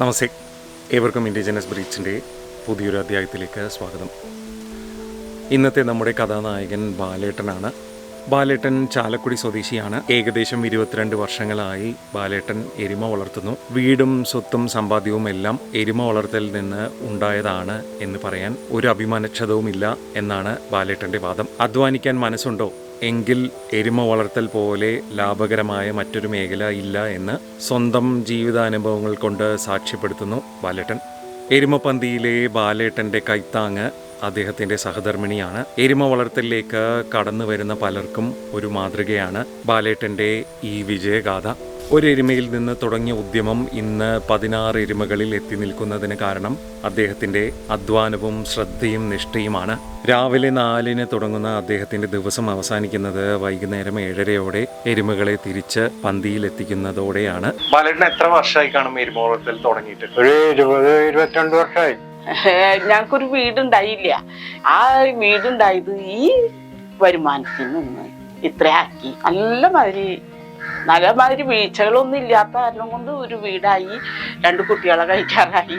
നമസ്തേ. ഏവർക്കും ഇൻഡിജിനസ് ബ്രീച്ചിന്റെ പുതിയൊരു അധ്യായത്തിലേക്ക് സ്വാഗതം. ഇന്നത്തെ നമ്മുടെ കഥാനായകൻ ബാലേട്ടനാണ്. ബാലേട്ടൻ ചാലക്കുടി സ്വദേശിയാണ്. ഏകദേശം ഇരുപത്തിരണ്ട് വർഷങ്ങളായി ബാലേട്ടൻ എരുമ വളർത്തുന്നു. വീടും സ്വത്തും സമ്പാദ്യവും എല്ലാം എരുമ വളർത്തലിൽ നിന്ന് ഉണ്ടായതാണ് എന്ന് പറയാൻ ഒരു അഭിമാനക്ഷതവുമില്ല എന്നാണ് ബാലേട്ടന്റെ വാദം. അധ്വാനിക്കാൻ മനസ്സുണ്ടോ? എങ്കിൽ എരുമ വളർത്തൽ പോലെ ലാഭകരമായ മറ്റൊരു മേഖല ഇല്ല എന്ന് സ്വന്തം ജീവിതാനുഭവങ്ങൾ കൊണ്ട് സാക്ഷ്യപ്പെടുത്തുന്നു ബാലേട്ടൻ. എരുമപ്പന്തിയിലെ ബാലേട്ടന്റെ കൈത്താങ് അദ്ദേഹത്തിന്റെ സഹധർമ്മിണിയാണ്. എരുമ വളർത്തലിലേക്ക് കടന്നു വരുന്ന പലർക്കും ഒരു മാതൃകയാണ് ബാലേട്ടന്റെ ഈ വിജയഗാഥ. ഒരു എരുമയിൽ നിന്ന് തുടങ്ങിയ ഉദ്യമം ഇന്ന് പതിനാറ് എരുമകളിൽ എത്തി നിൽക്കുന്നതിന് കാരണം അദ്ദേഹത്തിന്റെ അധ്വാനവും ശ്രദ്ധയും നിഷ്ഠയുമാണ്. രാവിലെ നാലിന് തുടങ്ങുന്ന അദ്ദേഹത്തിന്റെ ദിവസം അവസാനിക്കുന്നത് വൈകുന്നേരം ഏഴരയോടെ എരുമകളെ തിരിച്ച് പന്തിയിൽ എത്തിക്കുന്നതോടെയാണ്. ബാലേട്ടൻ എത്ര വർഷമായി കാണും എരുമോളത്തിൽ തുടങ്ങിയിട്ട്? ഒരു ഇരുപത് ഇരുപത്തിരണ്ട് വർഷമായി. ഞങ്ങൾക്കൊരു വീടുണ്ടായില്ല. ആ വീടുണ്ടായത് ഈ വരുമാനത്തിൽ നിന്ന് ഇത്രയാക്കി. നല്ല മാതിരി നല്ല മാതിരി വീഴ്ചകളൊന്നും ഇല്ലാത്ത കാരണം കൊണ്ട് ഒരു വീടായി രണ്ട് കുട്ടികളെ കഴിക്കാറായി.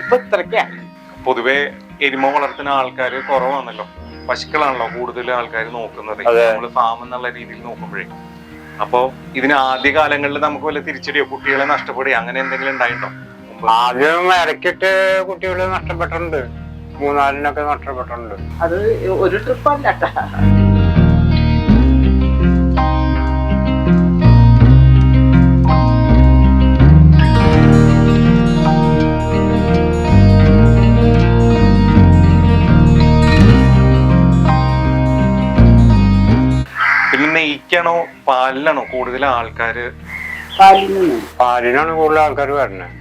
ഇപ്പൊ ഇത്രയ്ക്കായി പൊതുവെ എരുമ വളർത്തുന്ന ആൾക്കാർ കുറവാണല്ലോ. പശുക്കളാണല്ലോ കൂടുതൽ ആൾക്കാർ നോക്കുന്നത്. നമ്മൾ ഫാം എന്നുള്ള രീതിയിൽ നോക്കുമ്പോഴേ. അപ്പോ ഇതിന് ആദ്യ കാലങ്ങളിൽ നമുക്ക് വല്ല തിരിച്ചടിയോ കുട്ടികളെ നഷ്ടപ്പെടുകയോ അങ്ങനെ എന്തെങ്കിലും ഉണ്ടായിട്ടുണ്ടോ? ആദ്യം ഇടയ്ക്കിട്ട് കുട്ടികൾ നഷ്ടപ്പെട്ടിട്ടുണ്ട്. മൂന്നാലിനൊക്കെ നഷ്ടപ്പെട്ടിട്ടുണ്ട്. അത് ഒരു ട്രിപ്പല്ല നെയ്ക്കാണോ പാലിലാണോ കൂടുതൽ ആൾക്കാര്? പാലിനാണ്. കൂടുതൽ ആൾക്കാർ വരുന്നത്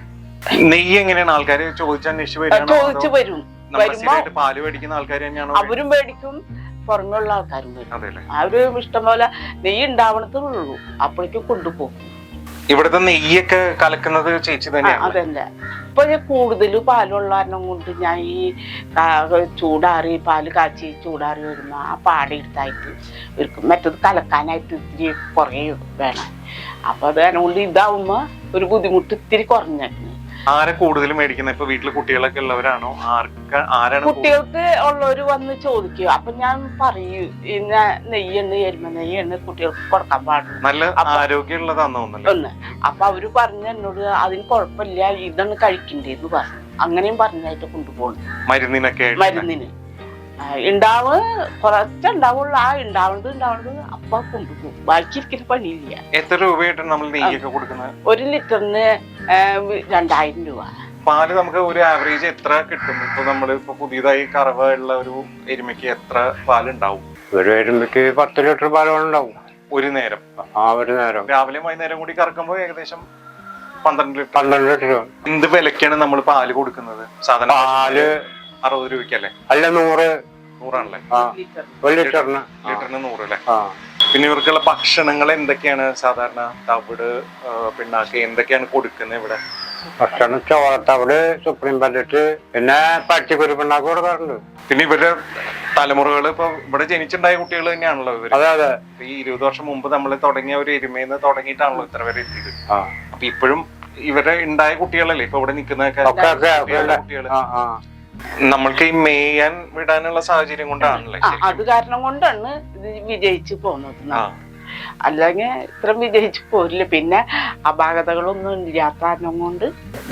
നെയ്യ് എങ്ങനെയാണ്? ആൾക്കാര് ചോദിച്ചന്വേഷിച്ച് വരികയാണോ ചോദിച്ചു അതോ വരും. നമ്മൾ വരുമ്പോ സ്ഥിരമായിട്ട് പാൽ മേടിക്കുന്ന ആൾക്കാർ തന്നെയാണോ അവരും മേടിക്കും. പുറമെയുള്ള ആൾക്കാരും വരും. അതെ അല്ലേ? അവർ ഇഷ്ടം പോലെ നെയ്യ് ഉണ്ടാവണത്തേ ഉള്ളൂ അപ്പോഴേക്കും കൊണ്ടുപോകും. ഇവിടുത്തെ നെയ്യൊക്കെ കലക്കുന്നത് ചേച്ചി അതല്ല ഇപ്പൊ കൂടുതൽ പാലുള്ള കാരണം കൊണ്ട് ഞാൻ ഈ ചൂടാറി പാൽ കാച്ചി ചൂടാറി വരുന്ന ആ പാടി എടുത്തായിട്ട് ഒരുക്കും മറ്റത് കലക്കാനായിട്ട് ഇത്തിരി കുറേ വേണം. അപ്പൊ അത് കാരണം കൊണ്ട് ഇതാവുമ്പോ ഒരു ബുദ്ധിമുട്ട് ഇത്തിരി കുറഞ്ഞിരുന്നു ആരെ കൂടുതൽ മേടിക്കുന്നത് ഇപ്പൊ വീട്ടിൽ കുട്ടികളൊക്കെ ഉള്ളവരാണോ? ആർക്ക് ആരാണ് കുട്ടികൾക്ക് ഉള്ളവര് വന്ന് ചോദിക്കും. അപ്പൊ ഞാൻ പറയൂ ഇന്ന നെയ്യാണ് എരുമ നെയ്യാണ് കുട്ടികൾക്ക് കൊടുക്കാൻ പാടില്ല. നല്ല ആരോഗ്യമുള്ളതാന്ന് തോന്നുന്നു ഒന്ന്. അപ്പൊ അവർ പറഞ്ഞു എന്നോട് അതിന് കുഴപ്പമില്ല ഇതാണ് കഴിക്കണ്ടേന്ന് പറഞ്ഞു. അങ്ങനെയും പറഞ്ഞായിട്ട് കൊണ്ടുപോകണം മരുന്നിനൊക്കെ മരുന്നിന്. ഉണ്ടാവ് ഉണ്ടാവ് കുറച്ചുണ്ടാവുള്ളൂ ആ ഉണ്ടാവുന്നത് ഉണ്ടാവുന്നത് അപ്പൊ കൊണ്ടുപോകും. ബാക്കി ഇരിക്കുന്ന പണിയില്ല. എത്ര രൂപയായിട്ടാണ് നമ്മൾ നെയ്യൊക്കെ കൊടുക്കുന്നത്? ഒരു ലിറ്ററിന് രണ്ടായിരം രൂപ. പാൽ നമുക്ക് ഒരു ആവറേജ് എത്ര കിട്ടും? ഇപ്പൊ നമ്മൾ ഇപ്പൊ പുതിയതായി കറവ ഉള്ള ഒരു എരുമയ്ക്ക് എത്ര പാലുണ്ടാവും? ഒരു എരുമയ്ക്ക് പത്ത് ലിറ്റർ പാലുണ്ടാവും. ഒരു നേരം. ആ ഒരു നേരം. രാവിലെ വൈകുന്നേരം കൂടി കറക്കുമ്പോൾ ഏകദേശം പന്ത്രണ്ട് ലിറ്റർ. പന്ത്രണ്ട് ലിറ്റർ. എന്ത് വിലക്കാണ് നമ്മൾ പാൽ കൊടുക്കുന്നത്? സാധാരണ പാൽ അറുപത് രൂപയ്ക്കല്ലേ? അല്ല നൂറ്. നൂറാണല്ലേ? ഒരു ലിറ്ററിന്. ലിറ്ററിന് നൂറ് അല്ലേ? ആ. പിന്നെ ഇവർക്കുള്ള ഭക്ഷണങ്ങൾ എന്തൊക്കെയാണ് സാധാരണ തവിട് പിണ്ണാക്ക് എന്തൊക്കെയാണ് കൊടുക്കുന്നത് ഇവിടെ? ഭക്ഷണം ചോളത്തവിടെ സുപ്രീം പല്ലറ്റ് പിന്നെ പച്ചക്കുരു പിണ്ണാക്ക് കൊടുക്കാറുണ്ട് പിന്നെ ഇവരുടെ തലമുറകൾ ഇപ്പൊ ഇവിടെ ജനിച്ചുണ്ടായ കുട്ടികൾ തന്നെയാണല്ലോ ഇവർ. അതെ അതെ. ഈ ഇരുപത് വർഷം മുമ്പ് നമ്മൾ തുടങ്ങിയ ഒരു എരുമയെന്ന് തുടങ്ങിയിട്ടാണല്ലോ ഇത്ര വരെ എത്തിയത്. അപ്പൊ ഇപ്പോഴും ഇവരെ ഉണ്ടായ കുട്ടികളല്ലേ ഇപ്പൊ ഇവിടെ നിൽക്കുന്ന ഒക്കെ നമ്മൾക്ക് ഈ മേയാൻ വിടാനുള്ള സാഹചര്യം കൊണ്ടാണല്ലേ ആ അത് കാരണം കൊണ്ടാണ് ഇത് വിജയിച്ചു പോകുന്നത്. അല്ലെങ്കിൽ ഇത്ര വിജയിച്ചു പോരില്ല. പിന്നെ അപാകതകളൊന്നും ഇല്ലാത്ത കാരണം കൊണ്ട്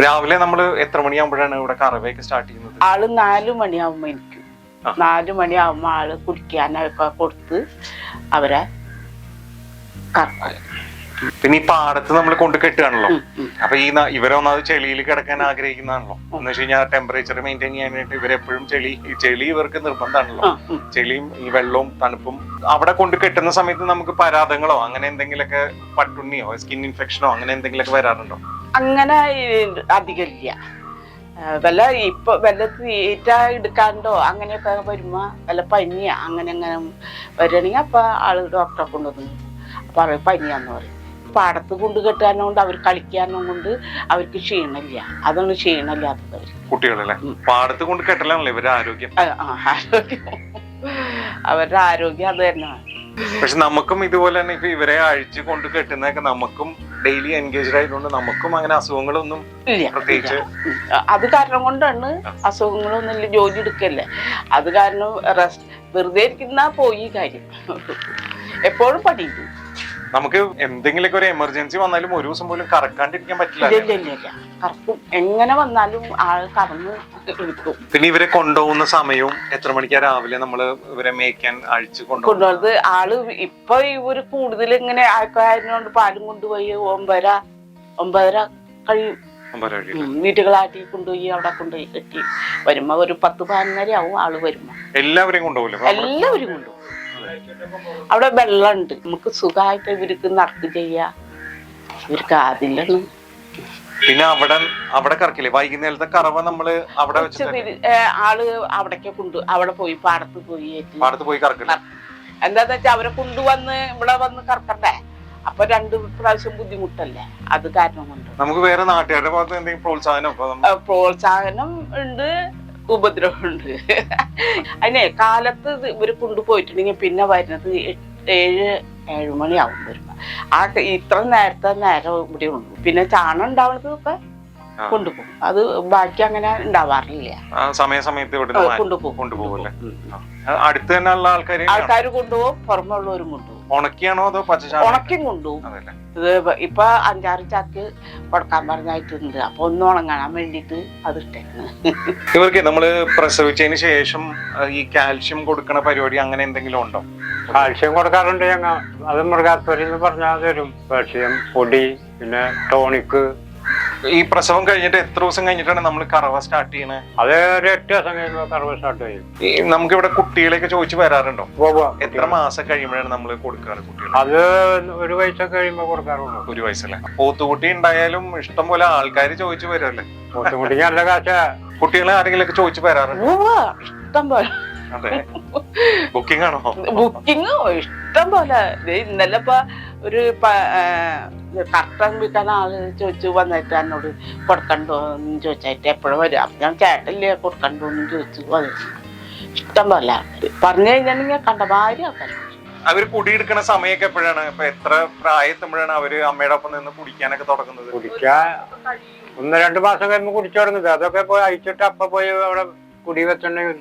രാവിലെ നമ്മൾ എത്ര മണിയാകുമ്പോഴാണ് ഇവിടെ കറവയൊക്കെ സ്റ്റാർട്ട് ചെയ്യുന്നത്? ആൾ നാല് മണിയാവുമ്പോ എനിക്ക് ആ. നാല് മണിയാവുമ്പോ ആൾ കുടിക്കാനൊക്കെ കൊടുത്ത് അവരെ കറക്കും. പിന്നെ ഈ പാടത്ത് നമ്മൾ കൊണ്ട് കെട്ടുകയാണല്ലോ. അപ്പൊ ഈ ഇവരെ ഒന്നാമത് ചെളിയിൽ കിടക്കാൻ ആഗ്രഹിക്കുന്നതാണല്ലോ. എന്ന് വെച്ച് കഴിഞ്ഞാൽ ടെമ്പറേച്ചർ മെയിന്റെയിൻ ചെയ്യാനായിട്ട് ഇവരെപ്പോഴും ചെളി ഈ ചെളി ഇവർക്ക് നിർബന്ധമാണല്ലോ. ചെളിയും ഈ വെള്ളവും തണുപ്പും അവിടെ കൊണ്ട് കെട്ടുന്ന സമയത്ത് നമുക്ക് പരാതങ്ങളോ അങ്ങനെ എന്തെങ്കിലുമൊക്കെ പട്ടുണ്ണിയോ സ്കിൻ ഇൻഫെക്ഷനോ അങ്ങനെ എന്തെങ്കിലുമൊക്കെ വരാറുണ്ടോ? അങ്ങനെ അധികമില്ല വല്ല ഇപ്പൊ വല്ല തീറ്റ എടുക്കാണ്ടോ അങ്ങനെയൊക്കെ വരുമ്പോ വല്ല പനിയാ അങ്ങനെ അങ്ങനെ വരികയാണെങ്കിൽ അപ്പൊ ആൾ ഡോക്ടറെ കൊണ്ടുവന്നു പറയും പനിയാന്ന് പറയും. പാടത്ത് കൊണ്ട് കെട്ടാനും കൊണ്ട് അവർ കളിക്കാനും കൊണ്ട് അവർക്ക് ക്ഷീണമില്ല. അതാണ് ക്ഷീണമില്ലാത്തത് അവർ കുട്ടികളല്ലേ. പാടത്ത് കൊണ്ട് കെട്ടലാണല്ലോ ഇവരുടെ ആരോഗ്യം. ആരോഗ്യം. അവരുടെ ആരോഗ്യം അത് തന്നെയാണ് പക്ഷെ നമുക്കും ഇതുപോലെ തന്നെ ഇപ്പൊ ഇവരെ അഴിച്ചു കൊണ്ട് കെട്ടുന്നതൊക്കെ നമുക്കും ഡെയിലി എൻഗേജ്ഡ് ആയതുകൊണ്ട് നമുക്കും അങ്ങനെ അസുഖങ്ങളൊന്നും പ്രത്യേകിച്ച് അത് കാരണം കൊണ്ടാണ് അസുഖങ്ങളൊന്നും ഇല്ല ജോലി എടുക്കല്ലേ. അത് കാരണം റെസ്റ്റ് വെറുതെ ഇരിക്കുന്ന പോയി കാര്യം. എപ്പോഴും പഠിക്കും നമുക്ക് എന്തെങ്കിലുമൊക്കെ ഒരു എമർജൻസി വന്നാലും ഒരു ദിവസം പോലും കറക്കാണ്ടിരിക്കാൻ പറ്റില്ല കറക്കും. എങ്ങനെ വന്നാലും ആൾ കറന്ന് എടുക്കും. പിന്നെ ഇവരെ കൊണ്ടുപോകുന്ന സമയവും എത്ര മണിക്കാ രാവിലെ നമ്മൾ ഇവരെ മേയ്ക്കാൻ അഴിച്ച് കൊണ്ടുപോകുന്നത്? ആൾ ഇപ്പൊ ഇവർ കൂടുതൽ ഇങ്ങനെ ആൾക്കാരനോണ്ട് പാലും കൊണ്ടുപോയി ഒമ്പതര ഒമ്പതര കഴിയും. വീട്ടുകളാട്ടി കൊണ്ടുപോയി അവിടെ കൊണ്ടുപോയി കെട്ടി. വരുമ്പോ ഒരു പത്ത് പതിനൊന്നര ആവും ആൾ വരുമ്പോ. എല്ലാവരെയും കൊണ്ടുപോകില്ല? എല്ലാവരും കൊണ്ടുപോകും. അവിടെ വെള്ളമുണ്ട്. നമുക്ക് സുഖമായിട്ട് ഇവർക്ക് നർക്ക് ചെയ്യാ. ഇവർക്ക് ആദ്യം പിന്നെ അവിടെ അവിടെ കറക്കില്ലേ? വൈകുന്നേരത്തെ കറവ നമ്മൾ അവിടെ ആൾ അവിടേക്ക് കൊണ്ടു അവിടെ പോയി പാടത്ത് പോയി പാടത്ത് പോയി കറക്കില്ല എന്താന്ന് വെച്ചാ അവരെ കൊണ്ടുവന്ന് ഇവിടെ വന്ന് കറക്കണ്ടേ? അപ്പൊ രണ്ട് പ്രാവശ്യം ബുദ്ധിമുട്ടല്ലേ? അത് കാരണം കൊണ്ട്. നമുക്ക് വേറെ നാട്ടുകാരുടെ ഭാഗത്ത് എന്തെങ്കിലും പ്രോത്സാഹനം പ്രോത്സാഹനം ഉണ്ട്. ഉപദ്രവമുണ്ട്. അതിനെ കാലത്ത് ഇവർ കൊണ്ടുപോയിട്ടുണ്ടെങ്കിൽ പിന്നെ വരുന്നത് എട്ട് ഏഴ് ഏഴ് മണിയാവും വരുമ്പോ. ആ ഇത്ര നേരത്തെ നേരം ഇവിടെ ഉള്ളൂ. പിന്നെ ചാണം ഉണ്ടാവുന്നതൊക്കെ. കൊണ്ടുപോകും. അത് ബാക്കി അങ്ങനെ ഉണ്ടാവാറില്ല. സമയസമയത്ത് കൊണ്ടുപോകും. കൊണ്ടുപോകും. അടുത്ത് തന്നെ ഉള്ള ആൾക്കാര് ആൾക്കാർ കൊണ്ടുപോകും പുറമെ ഉള്ളവരും കൊണ്ടുപോകും. ഉണക്കിയാണോ അതോ പച്ചച്ചാണോ ഉണക്കിയും കൊണ്ടുപോകും. ഇത് ഇപ്പ- അഞ്ചാറ് ചാക്ക് കൊടുക്കാൻ പറഞ്ഞായിട്ടുണ്ട് അപ്പൊ ഒന്ന് ഉണങ്ങാൻ വേണ്ടിട്ട് അത് ഇട്ടേക്കുന്നത് ഇവർക്ക് നമ്മൾ പ്രസവിച്ചതിന് ശേഷം ഈ കാൽഷ്യം കൊടുക്കണ പരിപാടി അങ്ങനെ എന്തെങ്കിലും ഉണ്ടോ? കാൽഷ്യം കൊടുക്കാറുണ്ട് ഞങ്ങൾ അത് മൃഗാസ്പത്രി എന്ന് പറഞ്ഞാൽ തരും. കാൽഷ്യം പൊടി പിന്നെ ടോണിക്ക് ഈ പ്രസവം കഴിഞ്ഞിട്ട് എത്ര ദിവസം കഴിഞ്ഞിട്ടാണ് നമ്മൾ കറവ സ്റ്റാർട്ട് ചെയ്യുന്നത് അത് ഒരു എട്ട് ദിവസം കഴിയുമ്പോൾ കറവ സ്റ്റാർട്ട് ചെയ്യും. ഈ നമുക്ക് ഇവിടെ കുട്ടികളെയൊക്കെ ചോദിച്ചു വരാറുണ്ടോ. എത്ര മാസം കഴിയുമ്പോഴാണ് നമ്മൾ കൊടുക്കാറ് കുട്ടികൾ അത് ഒരു വയസ്സൊക്കെ കഴിയുമ്പോൾ കൊടുക്കാറുള്ളൂ. ഒരു വയസ്സല്ലേ? പോത്തുകുട്ടി ഉണ്ടായാലും ഇഷ്ടം പോലെ ആൾക്കാർ ചോദിച്ചു വരുമല്ലേ പോത്തുകുട്ടി നല്ല കാശ. കുട്ടികളെ ആരെങ്കിലും ഒക്കെ ചോദിച്ചു വരാറുണ്ടോ? ഉവ്വ്, ഇഷ്ടം പോലെ. അതെ. ബുക്കിംഗ് ആണോ? ബുക്കിംഗ് ഇഷ്ടം പോലെ. ദേ ഇന്നലെ ഒരു കർട്ടൻ വിൽക്കാൻ ആൾ ചോദിച്ചു വന്നിട്ട് എന്നോട് കൊടുക്കണ്ടോ എന്ന് ചോദിച്ചായിട്ട് എപ്പോഴും വരും. അപ്പം ഞാൻ ചേട്ടല്ലേ കൊടുക്കണ്ടോ എന്ന് ചോദിച്ചു വന്നിട്ട്. ഇഷ്ടം പോലെ പറഞ്ഞു കഴിഞ്ഞാൽ കണ്ടമാരി ആൾക്കാർ അവർ കുടിയെടുക്കണ സമയമൊക്കെ എപ്പോഴാണ്? ഇപ്പൊ എത്ര പ്രായത്തുമ്പോഴാണ് അവർ അമ്മയുടെ ഒപ്പം നിന്ന് കുടിക്കാനൊക്കെ തുടങ്ങുന്നത്? കുടിക്കാൻ ഒന്ന് രണ്ട് മാസം കഴിയുമ്പോൾ കുടിച്ചു തുടങ്ങുന്നത്. അതൊക്കെ പോയി അയച്ചിട്ട് അപ്പൊ പോയി അവിടെ കുടി വെച്ചിട്ടുണ്ടെങ്കിൽ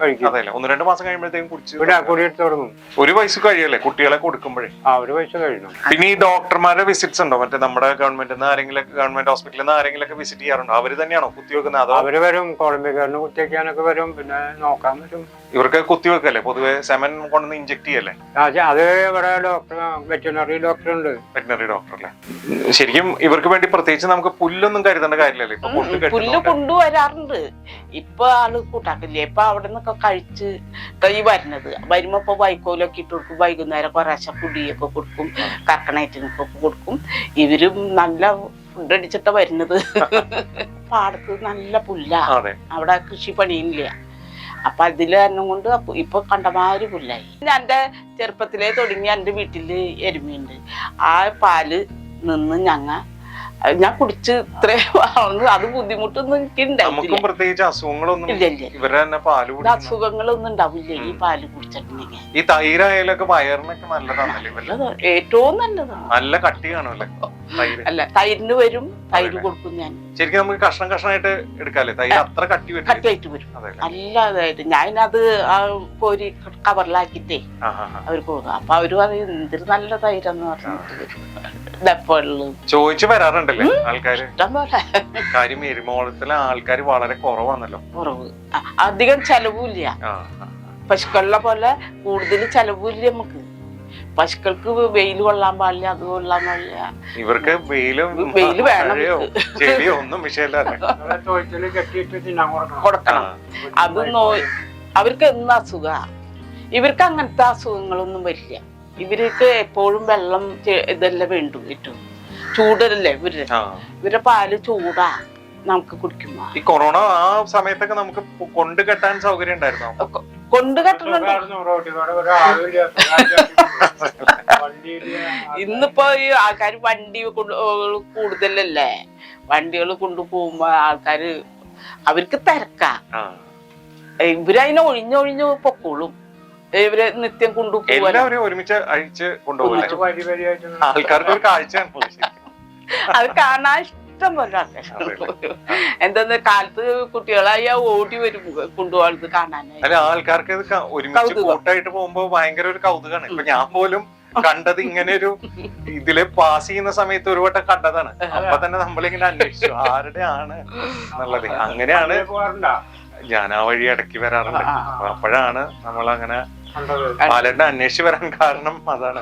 കഴിക്കും. അതെല്ലേ ഒന്ന് രണ്ട് മാസം കഴിയുമ്പോഴത്തേക്കും കുടിച്ച് തുടങ്ങും ഒരു വയസ്സ് കഴിയല്ലേ? കുട്ടികളെ കൊടുക്കുമ്പോഴേ. ആ ഒരു വയസ്സ് കഴിയണം പിന്നെ ഈ ഡോക്ടർമാരുടെ വിസിറ്റ്സ് ഉണ്ടോ? മറ്റേ നമ്മുടെ ഗവൺമെന്റ് ആരെങ്കിലും ഗവൺമെന്റ് ഹോസ്പിറ്റലിൽ നിന്ന് ആരെങ്കിലും ഒക്കെ വിസിറ്റ് ചെയ്യാറുണ്ടോ? അവർ തന്നെയാണോ കുത്തിവെക്കുന്നത്? അതോ അവർ വരും കോളംബിക്കാരന് കുത്തിവെക്കാനൊക്കെ വരും പിന്നെ നോക്കാൻ വരും. ഇവർക്ക് കുത്തിവെക്കല്ലേ പൊതുവെ സെമൻ കൊണ്ടുവന്ന് ഇഞ്ചെക്ട് ചെയ്യല്ലേ? അത് ഇവിടെ ഡോക്ടർ വെറ്റിനറി ഡോക്ടർ ഉണ്ട്. വെറ്റിനറി ഡോക്ടർ അല്ലേ? ശരിക്കും ഇവർക്ക് വേണ്ടി പ്രത്യേകിച്ച് നമുക്ക് പുല്ലൊന്നും കരുതേണ്ട കാര്യമില്ലല്ലേ. ഇപ്പൊ പുല്ല് കൊണ്ടുവരാറുണ്ട്. ഇപ്പൊ ആൾ കൂട്ടാക്കില്ലേ? ഇപ്പൊ അവിടെ നിന്നൊക്കെ കഴിച്ച് ഈ വരുന്നത്. വരുമ്പോ ഇപ്പൊ വൈക്കോലൊക്കെ ഇട്ട് കൊടുക്കും. വൈകുന്നേരം കുറേശ്ശെ പുടിയൊക്കെ കൊടുക്കും. കർക്കണൈറ്റിനൊക്കെ കൊടുക്കും. ഇവരും നല്ല ഫുഡ് അടിച്ചിട്ടാ വരുന്നത്. പാടത്ത് നല്ല പുല്ല. അതെ. അവിടെ കൃഷി പണിയില്ല അപ്പൊ അതിൽ കാരണം കൊണ്ട് ഇപ്പൊ കണ്ടമാതിരി പുല്ലായി. എന്റെ ചെറുപ്പത്തിലേ തുടങ്ങി എന്റെ വീട്ടിൽ എരുമയുണ്ട്. ആ പാൽ നിന്ന് ഞങ്ങ ഞാൻ കുടിച്ച് ഇത്രയും വളർന്നു അത് ബുദ്ധിമുട്ടൊന്നും എനിക്ക് നമുക്കും പ്രത്യേകിച്ച് അസുഖങ്ങളൊന്നും അസുഖങ്ങളൊന്നും ഉണ്ടാവില്ല. ഈ പാൽ കുടിച്ചിട്ടുണ്ടെങ്കിൽ. ഈ തൈരായാലൊക്കെ വയറിനൊക്കെ നല്ലതാണ്. ഏറ്റവും നല്ലതാണ് നല്ല കട്ടിയാണല്ലോ അല്ല തൈരിന് വരും. തൈര് കൊടുക്കും ഞാൻ. ശരിക്കും നമുക്ക് കഷ്ണം കഷ്ണമായിട്ട് എടുക്കാല്ലേ? തൈര് അത്ര കട്ടി കട്ടിയായിട്ട് വരും. അതെ ഞാൻ ഞാനത് ആ കോരി കവറിലാക്കിട്ടേ അവർക്ക് കൊടുക്കും അപ്പൊ അവർ പറയും എന്തൊരു നല്ല തൈരെന്ന് പറഞ്ഞിട്ട് ചോദിച്ചു വരാറുണ്ടല്ലേ ആൾക്കാര്? കാര്യം എരുമോളത്തിലെ ആൾക്കാർ വളരെ കുറവാണല്ലോ. കുറവ്. അധികം ചെലവില്ല. പശുക്കളെ. പശുക്കളിലെ പോലെ കൂടുതൽ ചെലവില്ല നമുക്ക്. പശുക്കൾക്ക് വെയിൽ കൊള്ളാൻ പാടില്ല അത് കൊള്ളാൻ പാടില്ല. ഇവർക്ക് വെയിലും വെയിൽ വേണം ചെടിയോ ഒന്നും കൊടുക്കണം. അത് നോയി അവർക്ക് എന്ത് അസുഖ? ഇവർക്ക് അങ്ങനത്തെ അസുഖങ്ങളൊന്നും വരില്ല. ഇവർക്ക് എപ്പോഴും വെള്ളം ഇതെല്ലാം വേണ്ടു ഏറ്റവും ചൂടല്ലേ ഇവർ. ഇവരുടെ പാൽ ചൂടാ. നമുക്ക് കുടിക്കുമ്പോ ഈ കൊറോണ ആ സമയത്തൊക്കെ നമുക്ക് കൊണ്ടു കെട്ടാൻ സൗകര്യം ഉണ്ടായിരുന്നോ? കൊണ്ട് ഇന്നിപ്പോ ഈ ആൾക്കാർ വണ്ടി കൊണ്ട് കൂടുതലല്ലേ? വണ്ടികൾ കൊണ്ടുപോകുമ്പോ ആൾക്കാര് അവർക്ക് തിരക്കാ. ഇവരതിനെ ഒഴിഞ്ഞൊഴിഞ്ഞ് പൊക്കോളും. ഇവർ നിത്യം കൊണ്ടുപോകും എല്ലാവരും ഒരുമിച്ച് അഴിച്ച് കൊണ്ടുപോകും ആൾക്കാർക്ക് ഒരു അത് കാണാൻ ഇഷ്ടം പോലെ ആൾക്കാർ എന്തെന്ന് കാലത്ത് കുട്ടികളായി ഓടി വരും കൊണ്ടുപോകുന്നത് കാണാനായി അല്ല ആൾക്കാർക്ക് ഇത് ഒരുമിച്ച്. കൂട്ടായിട്ട് പോകുമ്പോ ഭയങ്കര ഒരു കൗതുകമാണ് ഇപ്പൊ ഞാൻ പോലും കണ്ടത് ഇങ്ങനെ ഒരു ഇതിൽ പാസ് ചെയ്യുന്ന സമയത്ത് ഒരു വട്ടം കണ്ടതാണ്. അപ്പൊ തന്നെ നമ്മളിങ്ങനെ അന്വേഷിച്ചു. ആരുടെ ആണ് എന്നുള്ളത്. അങ്ങനെയാണ് ഞാൻ ആ വഴി ഇടയ്ക്ക് വരാറുണ്ട്. അപ്പോഴാണ് നമ്മൾ അങ്ങനെ പാലന്റെ അന്വേഷിച്ച് വരാൻ കാരണം അതാണ്.